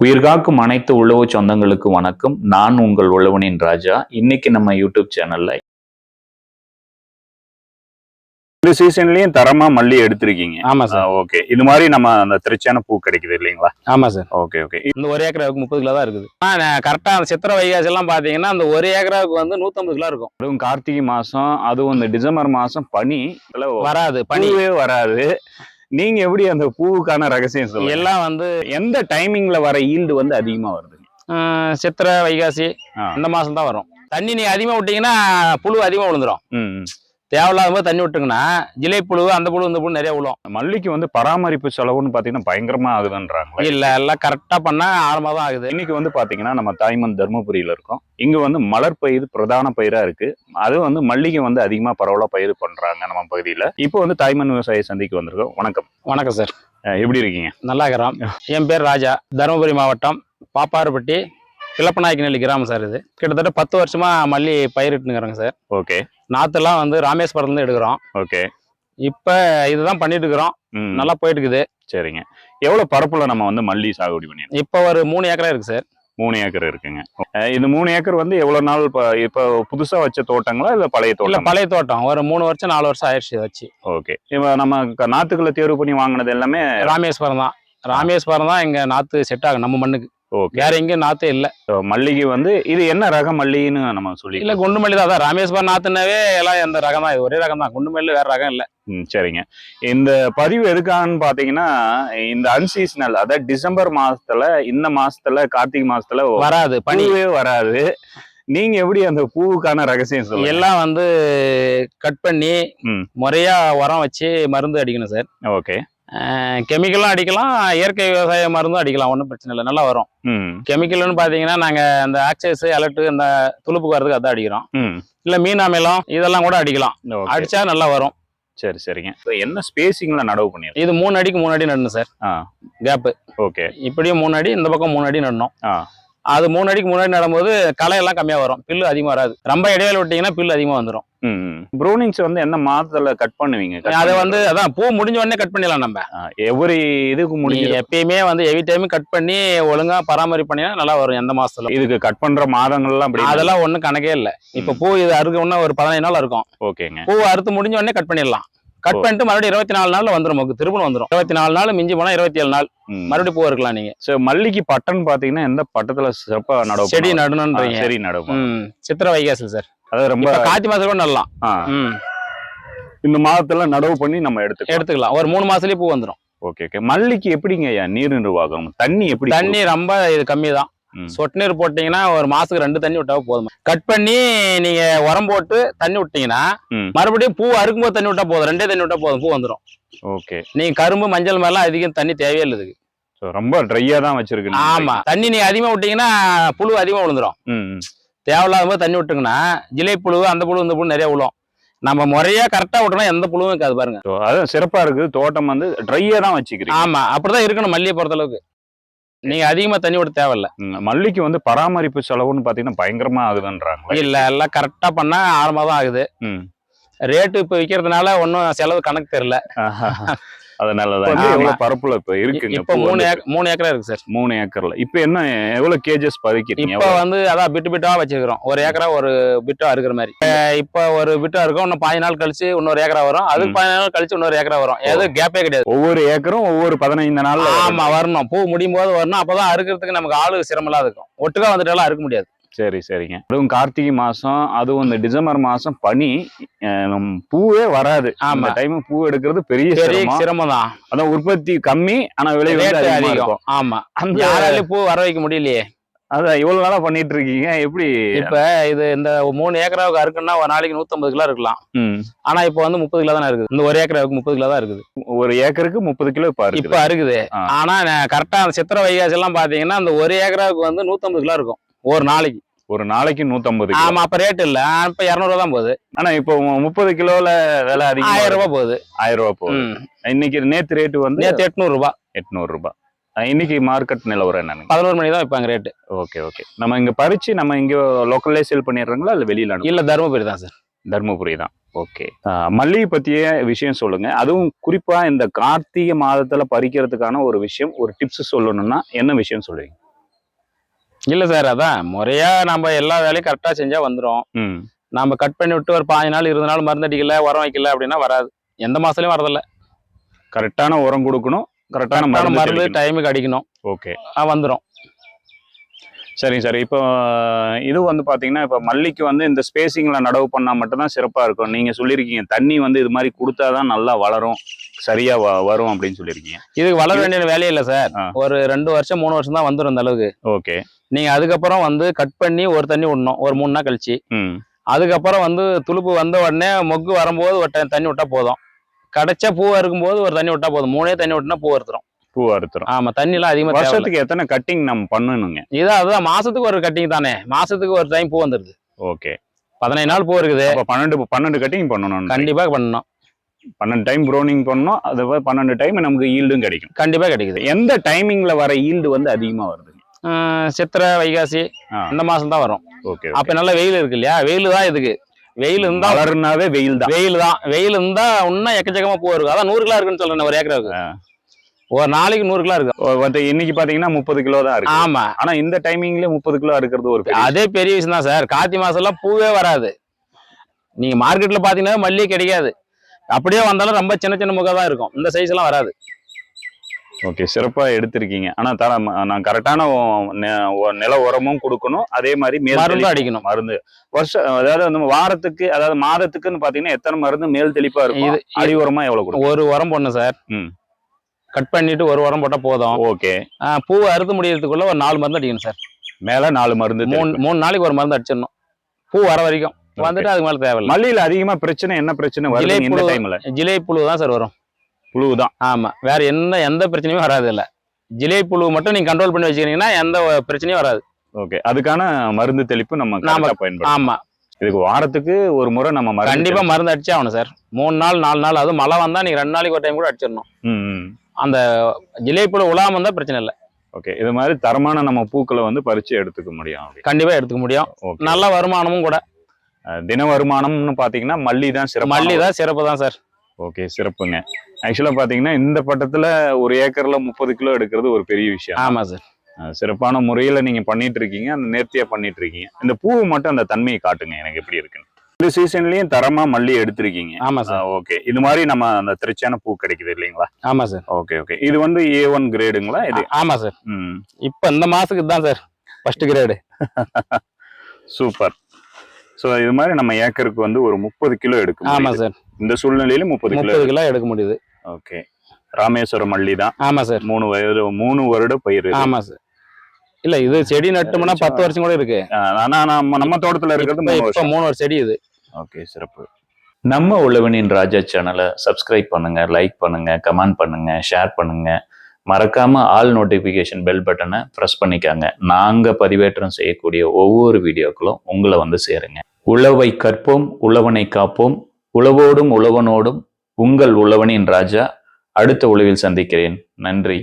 உயிர்காக்கும் அனைத்து உழவு சொந்தங்களுக்கு வணக்கம். நான் உங்கள் உழவனின் ராஜா. இன்னைக்கு நம்ம யூடியூப் சேனல்ல இந்த சீசன்லயும் தரமா மல்லி எடுத்திருக்கீங்க. ஆமா சார் ஓகே இது மாதிரி நம்ம அந்த திருச்சியான பூ கிடைக்குது இல்லைங்களா? ஆமா சார் ஓகே ஓகே இந்த ஒரு ஏக்கராவுக்கு முப்பது கிலோ தான் இருக்குது. ஆனா கரெக்டா அந்த சித்திரை வைகாசி எல்லாம் பாத்தீங்கன்னா அந்த ஒரு ஏக்கராவுக்கு வந்து நூத்தம்பது கிலோ இருக்கும். அதுவும் கார்த்திகை மாசம் அதுவும் இந்த டிசம்பர் மாசம் பனி வராது பனி. பனியே வராது. நீங்க எப்படி அந்த பூவுக்கான ரகசியம் சொல்லுங்க எல்லாம் வந்து எந்த டைமிங்ல வர ஈல்டு வந்து அதிகமா வருது சித்திரை வைகாசி ஆ. இந்த மாசம் தான் வரும் தண்ணி நீ அதிகமா விட்டீங்கன்னா புழு அதிகமா விழுந்துரும். தேவையில்லாத போது தண்ணி விட்டுங்கன்னா ஜிலை புழு அந்த புழு இந்த புழு நிறைய விழும் மல்லிக்கு வந்து பராமரிப்பு செலவுன்னு பாத்தீங்கன்னா பயங்கரமா ஆகுதுன்றாங்க இல்ல எல்லாம் கரெக்டா பண்ணா ஆறு மாதம் ஆகுது. இன்னைக்கு வந்து பாத்தீங்கன்னா நம்ம தாய்மன் தருமபுரியில இருக்கோம். இங்க வந்து மலர் பயிர் பிரதான பயிரா இருக்கு. அது வந்து மல்லிகை வந்து அதிகமா பரவலா பயிர் பண்றாங்க நம்ம பகுதியில. இப்போ வந்து தாய்மன் விவசாய சந்தைக்கு வந்திருக்கோம். வணக்கம். வணக்கம் சார். எப்படி இருக்கீங்க? நல்லா இருக்கிறோம். என் பேர் ராஜா. தருமபுரி மாவட்டம் பாப்பாறுப்பட்டி கிளப்பநாயக்கநெல்லி கிராமம் சார் இது. கிட்டத்தட்ட பத்து வருஷமா மல்லி பயிரிட்டுங்கிறோங்க சார். ஓகே. நாத்துலாம் வந்து ராமேஸ்வரம்ல எடுக்கிறோம். ஓகே. இப்ப இதுதான் பண்ணிட்டு இருக்கிறோம் நல்லா போயிட்டு இருக்குது சரிங்க. எவ்வளவு பரப்புல நம்ம வந்து மல்லி சாகுபடி பண்ணிருக்கோம் இப்ப ஒரு மூணு ஏக்கரா இருக்கு சார். மூணு ஏக்கர் இருக்குங்க. இந்த மூணு ஏக்கர் வந்து எவ்வளவு நாள் இப்ப இப்போ புதுசா வச்ச தோட்டங்களா இல்ல பழைய தோட்டம் பழைய தோட்டம். ஒரு மூணு வருஷம் நாலு வருஷம் ஆயிடுச்சு இதை வச்சு. ஓகே. இப்போ நம்ம நாத்துக்களை தேர்வு பண்ணி வாங்கினது எல்லாமே ராமேஸ்வரம் தான். ராமேஸ்வரம் தான் இங்க நாத்து செட் ஆகும் நம்ம மண்ணுக்கு. வேற எங்கேயும் நாத்து இல்ல. மல்லிகை வந்து இது என்ன ரக மல்லின்னு நம்ம சொல்லி இல்ல குண்டு மல்லி தான் அதான் ராமேஸ்வரம் நாத்துனாவே எல்லாம் இந்த ரகம் தான் இது ஒரே ரகம் தான் குண்டு மல்லி வேற ரகம் இல்ல. ம் சரிங்க. இந்த பதிவு எதுக்கான்னு பாத்தீங்கன்னா இந்த அன்சீசனல் அதாவது டிசம்பர் மாசத்துல இந்த மாசத்துல கார்த்திகை மாசத்துல வராது பனி. பனிவே வராது. நீங்க எப்படி அந்த பூவுக்கான ரகசியம் சொல்லுங்க எல்லாம் வந்து கட் பண்ணி ம். முறையா உரம் வச்சு மருந்து அடிக்கணும் சார். ஓகே. கெமிக்கலும் அடிக்கலாம் இயற்கை விவசாய மருந்தும் அடிக்கலாம் ஒன்றும் பிரச்சனை இல்லை. நல்லா வரும். கெமிக்கல்னு பார்த்தீங்கன்னா நாங்கள் அந்த ஆக்சைஸ் அலர்ட்டு அந்த துளுப்புக்கு வரதுக்கு அதான் அடிக்கிறோம். இல்லை மீன் அமிலம் இதெல்லாம் கூட அடிக்கலாம். அடிச்சா நல்லா வரும். சரி சரிங்க. என்ன ஸ்பேசிங்ல நடவு பண்ணிருக்கோம் இது மூணு அடிக்கு மூணு அடி நடணும் சார். Gap okay. இப்படியும் மூணு அடி இந்த பக்கம் மூணு அடி நடணும். அது மூணு அடிக்கு மூணு அடி நடும்போது களை எல்லாம் கம்மியாக வரும். பில்லு அதிகமாக வராது. ரொம்ப இடையில விட்டீங்கன்னா பில்லு அதிகமாக வந்துடும் ப்ரூனிங்ஸ் வந்து என்ன மாதத்துல கட் பண்ணுவீங்க? அதை வந்து அதான் பூ முடிஞ்ச உடனே கட் பண்ணிடலாம் நம்ம. ஆ, எவ்வரி இதுக்கு முடிஞ்சு எப்பயுமே வந்து எவ்ரி டைம் கட் பண்ணி ஒழுங்கா பராமரிப்பு பண்ணினா நல்லா வரும் எந்த மாசத்துல. இதுக்கு கட் பண்ற மாதங்கள்லாம் அப்படி அதெல்லாம் ஒண்ணும் கணக்கே இல்ல. இப்ப பூ இது அறுக்க ஒண்ணு ஒரு பதினஞ்சு நாள் இருக்கும் ஓகேங்க. பூ அறுத்து முடிஞ்ச உடனே கட் பண்ணிடலாம். கட். பண்ணிட்டு மறுபடியும் இருபத்தி நாலு நாள்ல வந்துரும். நமக்கு திரும்ப வந்துரும். இருபத்தி நாலு நாள் மிஞ்சி போனா இருபத்தி ஏழு நாள். மறுபடியும் பூ இருக்கலாம் நீங்க. சரி மல்லிக்கு பட்டன் பாத்தீங்கன்னா எந்த பட்டத்துல சிறப்பா நடவு செடி நடணுன்றீங்க சரி நடவு சித்திரை வைகாசி சார். அது ரொம்ப கார்த்தி மாசம் கூட நடலாம். இந்த மாதத்துல நடவு பண்ணி நம்ம எடுத்துக்கலாம். எடுத்துக்கலாம். ஒரு மூணு மாசத்துலயே பூ வந்துரும். Okay okay. மல்லிக்கு எப்படிங்க ஐயா நீர் நிர்வாகம். தண்ணி எப்படி? தண்ணி ரொம்ப இது கம்மி தான். சொட்டு நீர் போட்டீங்கன்னா ஒரு மாசத்துக்கு ரெண்டு தண்ணி விட்டா போதும். கட் பண்ணி நீங்க உரம் போட்டு தண்ணி விட்டீங்கன்னா. மறுபடியும் பூ அறுக்கும்போது தண்ணி விட்டா போதும். ரெண்டே தண்ணி விட்டா போதும். பூ வந்துரும். ஓகே. நீங்க கரும்பு மஞ்சள் மேலாம் அதிகம் தண்ணி தேவையே இல்லை இதுக்கு. ரொம்ப ட்ரையா தான் வச்சிருக்கு. ஆமா. தண்ணி நீங்க அதிகமா விட்டீங்கன்னா புழு அதிகமா விழுந்துரும். தேவையில்லாத போது தண்ணி விட்டுங்கன்னா ஜிலை புழு அந்த புழு இந்த புழு நிறைய விழும். நம்ம முறையா கரெக்டா விட்டோம்னா எந்த புழுவும் இருக்காது பாருங்க. அதான் சிறப்பா இருக்கு தோட்டம் வந்து ட்ரையா தான் வச்சுக்கிறீங்க. ஆமா. அப்படிதான் இருக்கணும் மல்லியை பொறுத்த அளவுக்கு நீங்க அதிகமா தண்ணி விட தேவையில்ல. மல்லிக்கு வந்து பராமரிப்பு செலவுன்னு பாத்தீங்கன்னா பயங்கரமா ஆகுதுன்றாங்க. இல்ல எல்லாம் கரெக்டா பண்ணா ஆறு மாதம் ஆகுது. ரேட்டு இப்ப விக்கிறதுனால ஒன்றும் செலவு கணக்கு தெரியல. அதனாலதான். எவ்வளவு பரப்புல இப்ப இருக்குங்க? இப்ப மூணு மூணு ஏக்கரா இருக்கு சார். மூணு ஏக்கர்ல. இப்ப என்ன எவ்வளவு கேஜஸ் பதிக்கிறீங்க இப்ப வந்து அதான் பிட்டு பிட்டா வச்சிருக்கிறோம். ஒரு ஏக்கரா ஒரு பிட்டா இருக்கிற மாதிரி. இப்ப ஒரு பிட்டா இருக்கும் இன்னும் பாஞ்சு நாள் கழிச்சு இன்னொரு ஏக்கரா வரும். அதுக்கு ம். பதினஞ்சு நாள் கழிச்சு இன்னொரு ஏக்கரா வரும். எதுவும் கேப்பே கிடையாது. ஒவ்வொரு ஏக்கரும் ஒவ்வொரு பதினைந்து நாள்ல ஆமா வரணும். பூ முடியும் போது வரணும். அப்பதான் அறுக்கிறதுக்கு நமக்கு ஆளு சிரமம் இருக்கும். ஒட்டுக்கா வந்துட்டாலும் அறுக்க முடியாது. சரி சரிங்க. அதுவும் கார்த்திகை மாசம் அதுவும் இந்த டிசம்பர் மாசம் பனி பூவே வராது. ஆமா. டைம் பூ எடுக்கிறது பெரிய சிரமம். தான் அதான் உற்பத்தி கம்மி ஆனா விலை அதிகமா ஆமா. அந்த யாராலையும் பூ வர வைக்க முடியலையே. அதான் இவ்வளவு நாளா பண்ணிட்டு இருக்கீங்க எப்படி? இப்ப இது இந்த மூணு ஏக்கராவுக்கு அறுக்குன்னா ஒரு நாளைக்கு நூத்தம்பது கிலோ இருக்கலாம். ஆனா இப்ப வந்து முப்பது கிலோ தானே இருக்குது. இந்த ஒரு ஏக்கராவுக்கு முப்பது கிலோ தான் இருக்குது. ஒரு ஏக்கருக்கு முப்பது கிலோ இப்ப இப்ப இருக்கு அறுக்குது. ஆ. ஆனா கரெக்டா அந்த சித்திரை வைகாசி எல்லாம் பாத்தீங்கன்னா அந்த ஒரு ஏக்கராவுக்கு வந்து நூத்தம்பது கிலோ இருக்கும். ஒரு நாளைக்கு. ஒரு நாளைக்கு நூத்தம்பது ஆமா அப்ப ரேட் இல்ல. இப்ப இரநூறுவா தான் போகுது. ஆனா இப்போ முப்பது கிலோல விலை அதிகம் ஆயிரம் ரூபாய் போகுது. ஆயிரம் ரூபாய் போகுது. இன்னைக்கு நேத்து ரேட்டு வந்து நேத்து எட்நூறு ரூபாய் எட்நூறு ரூபாய் இன்னைக்கு மார்க்கெட் நிலவரம் என்னங்க பதினோரு மணி தான் வைப்பாங்க ரேட்டு ஓகே ஓகே. நம்ம இங்க பறிச்சு நம்ம இங்க லோக்கல்லே சேல் பண்ணிடுறாங்களா இல்ல வெளியில இல்ல தருமபுரி தான் சார் தர்மபுரி தான். ஓகே. மல்லிகை பத்திய விஷயம் சொல்லுங்க. அதுவும் குறிப்பா இந்த கார்த்திகை மாதத்துல பறிக்கிறதுக்கான ஒரு விஷயம் ஒரு டிப்ஸ் சொல்லணும்னா என்ன விஷயம் சொல்லுவீங்க? இல்ல சார் அதான். முறையா நம்ம எல்லா வேலையும் கரெக்டா செஞ்சா வந்துரும். ம். நம்ம கட் பண்ணி விட்டு ஒரு பாஞ்சு நாள் இருபது நாள் மருந்து அடிக்கல உரம் வைக்கல அப்படின்னா வராது. எந்த மாசத்துலயும் வரதில்ல. கரெக்டான உரம் கொடுக்கணும் கரெக்டான மருந்து. டைமுக்கு அடிக்கணும். ஓகே ஆ, வந்துரும். சரிங்க சார். இப்போ இது வந்து பார்த்தீங்கன்னா இப்போ மல்லிக்கு வந்து இந்த ஸ்பேசிங்கில் நடவு பண்ணால் மட்டும்தான் சிறப்பாக இருக்கும். நீங்கள் சொல்லியிருக்கீங்க தண்ணி வந்து இது மாதிரி கொடுத்தா தான் நல்லா வளரும் சரியாக வ வரும் அப்படின்னு சொல்லியிருக்கீங்க. இதுக்கு வளர வேண்டிய வேலையே இல்ல சார். ஒரு ரெண்டு வருஷம் மூணு வருஷம் தான் வந்துரும் இந்த அளவுக்கு. ஓகே. நீங்க அதுக்கப்புறம் வந்து கட் பண்ணி ஒரு தண்ணி விடணும் ஒரு மூணு நாள் கழிச்சு. அதுக்கப்புறம் வந்து துளுப்பு வந்த உடனே மொக்கு வரும்போது ஒரு தண்ணி விட்டா போதும். கிடைச்சா பூ இருக்கும்போது ஒரு தண்ணி விட்டா போதும். மூணே தண்ணி விட்டுனா பூ அறுத்துரும் பூ அறுத்துரும். ஆமா தண்ணி எல்லாம் அதிகமா. வருஷத்துக்கு எத்தனை கட்டிங் நம்ம பண்ணணுங்க? இது அதுதான் மாசத்துக்கு ஒரு கட்டிங் தானே. மாசத்துக்கு ஒரு டைம் பூ வந்துருது. ஓகே. பதினைந்து நாள் பூ இருக்குது. பன்னெண்டு பன்னெண்டு கட்டிங் பண்ணணும் கண்டிப்பா பண்ணணும். பன்னெண்டு டைம் ப்ரோனிங் பண்ணணும் அது பன்னெண்டு டைம் நமக்கு ஈல்டும் கிடைக்கும். கண்டிப்பா கிடைக்குது. எந்த டைமிங்ல வர ஈல்டு வந்து அதிகமாக வருதுங்க ஆஹ் சித்திரை வைகாசி. இந்த மாசம் தான் வரும். ஓகே அப்ப நல்ல வெயில் இருக்கு இல்லையா? வெயில் தான் இதுக்கு. வெயில் இருந்தா வளருனாவே வெயில் தான். வெயில் தான். வெயில் இருந்தா இன்னும் எக்கச்சக்கமா பூ இருக்கும் அதான் நூறு கிலோ இருக்குன்னு சொல்றேன் ஒரு ஏக்கராவுக்கு. ஒரு நாளைக்கு நூறு கிலோ இருக்கு. இன்னைக்கு பாத்தீங்கன்னா முப்பது கிலோ தான் இருக்கு. ஆமா. ஆனா இந்த டைமிங்ல முப்பது கிலோ இருக்கிறது ஒரு அதே பெரிய விஷயம் தான் சார். கார்த்திகை மாசம் எல்லாம் பூவே வராது. நீங்க மார்க்கெட்ல பாத்தீங்கன்னா மல்லிகை கிடைக்காது. அப்படியே வந்தாலும் ரொம்ப சின்ன சின்ன முகம் தான் இருக்கும். இந்த சைஸ் எல்லாம் வராது. ஓகே சிறப்பா எடுத்திருக்கீங்க. ஆனா தர நான் கரெக்டான நில உரமும் கொடுக்கணும். அதே மாதிரி மேல் மருந்து அடிக்கணும். மருந்து. வருஷம் அதாவது நம்ம வாரத்துக்கு அதாவது மாதத்துக்குன்னு பாத்தீங்கன்னா எத்தனை மருந்து மேல் தெளிப்பா இருக்கும்? அடி உரமா எவ்வளவு கொடுக்கும் ஒரு உரம் போடணும் சார். ம். கட் பண்ணிட்டு ஒரு உரம் போட்டா போதும். ஓகே. ஆ, பூ அறுத்து முடியறதுக்குள்ள ஒரு நாலு மருந்து அடிக்கணும் சார். மேல நாலு மருந்து மூணு. மூணு நாளைக்கு ஒரு மருந்து அடிச்சிடணும். பூ வர வரைக்கும். வந்துட்டு அதுக்கு மேல தேவையில்லை. மல்லியில அதிகமா பிரச்சனை என்ன பிரச்சனை வருது இந்த புழு. டைம்ல ஜிலேபி புழு தான் சார் வரும். புழுதான் ஆமா. வேற எந்த எந்த பிரச்சனையும் வராது இல்ல ஜிலேபி புழு மட்டும் நீங்க கண்ட்ரோல் பண்ணி வச்சுக்கிறீங்கன்னா எந்த பிரச்சனையும் வராது. ஓகே. அதுக்கான மருந்து தெளிப்பு நம்ம நாம- கரெக்டா பயன்படுத்தணும் ஆமா. இதுக்கு வாரத்துக்கு ஒரு முறை நம்ம மருந்து கண்டிப்பா மருந்து அடிச்சே ஆகணும் சார். மூணு நாள் நாலு நாள் அதுவும் மழை வந்தா நீங்க ரெண்டு நாளைக்கு ஒரு டைம் கூட அடிச்சிடணும். ம், ம். ஜிலேபி புழு உலாம வந்தா பிரச்சனை இல்லை. ஓகே இது மாதிரி தரமான நம்ம பூக்களை வந்து பறிச்சு எடுத்துக்க முடியும் அப்படி. கண்டிப்பா எடுத்துக்க முடியும். ஓகே நல்ல வருமானமும் கூட. தின வருமானம்னு பாத்தீங்கன்னா மல்லி தான் சிறப்பு மல்லி தான் சிறப்பு தான் சார். ஓகே சிறப்புங்க. ஆக்சுவலா பாத்தீங்கன்னா இந்த பட்டத்துல ஒரு ஏக்கர்ல முப்பது கிலோ எடுக்கிறது ஒரு பெரிய விஷயம். ஆமா சார். சிறப்பான முறையில நீங்க பண்ணிட்டு இருக்கீங்க அந்த நேர்த்தியா பண்ணிட்டு இருக்கீங்க. இந்த பூ மட்டும் அந்த தன்மையை காட்டுங்க எனக்கு எப்படி இருக்குன்னு. இந்த சீசன்லயும் தரமா மல்லி எடுத்திருக்கீங்க. ஆமா சார் ஓகே இது மாதிரி நம்ம அந்த திருச்சியான பூ கிடைக்குது இல்லைங்களா? ஆமா சார் ஓகே ஓகே இது வந்து ஏ ஒன் கிரேடுங்களா இது? ஆமா சார் ம். இப்ப இந்த மாசத்துக்கு தான் sir first grade super so இது மாதிரி நம்ம ஏக்கருக்கு வந்து ஒரு முப்பது கிலோ எடுக்க ஆமா. சார் இந்த சூழ்நிலையில முப்பது கிலோ முப்பது கிலோ எடுக்க முடியுது. ஓகே ராமேஸ்வரம் மல்லி தான். ஆமா சார் மூணு வயது மூணு வருட பயிர். ஆமா சார் இல்ல இது செடி நட்டோம்னா பத்து வருஷம் கூட இருக்கு. ஆனா நம்ம நம்ம தோட்டத்துல இருக்கிறது இப்ப மூணு வருஷம் செடி இது. ஓகே சிறப்பு. நம்ம உழவனின் ராஜா சேனலை சப்ஸ்கிரைப் பண்ணுங்க லைக் பண்ணுங்க கமெண்ட் பண்ணுங்க ஷேர் பண்ணுங்க. மறக்காம ஆல் நோட்டிஃபிகேஷன் பெல் பட்டனை ப்ரெஸ் பண்ணிக்காங்க. நாங்க பதிவேற்றம் செய்யக்கூடிய ஒவ்வொரு வீடியோக்களும் உங்களை வந்து சேருங்க. உழவை கற்போம் உழவனை காப்போம். உழவோடும் உழவனோடும் உங்கள் உழவனின் ராஜா. அடுத்த உழவில் சந்திக்கிறேன். நன்றி.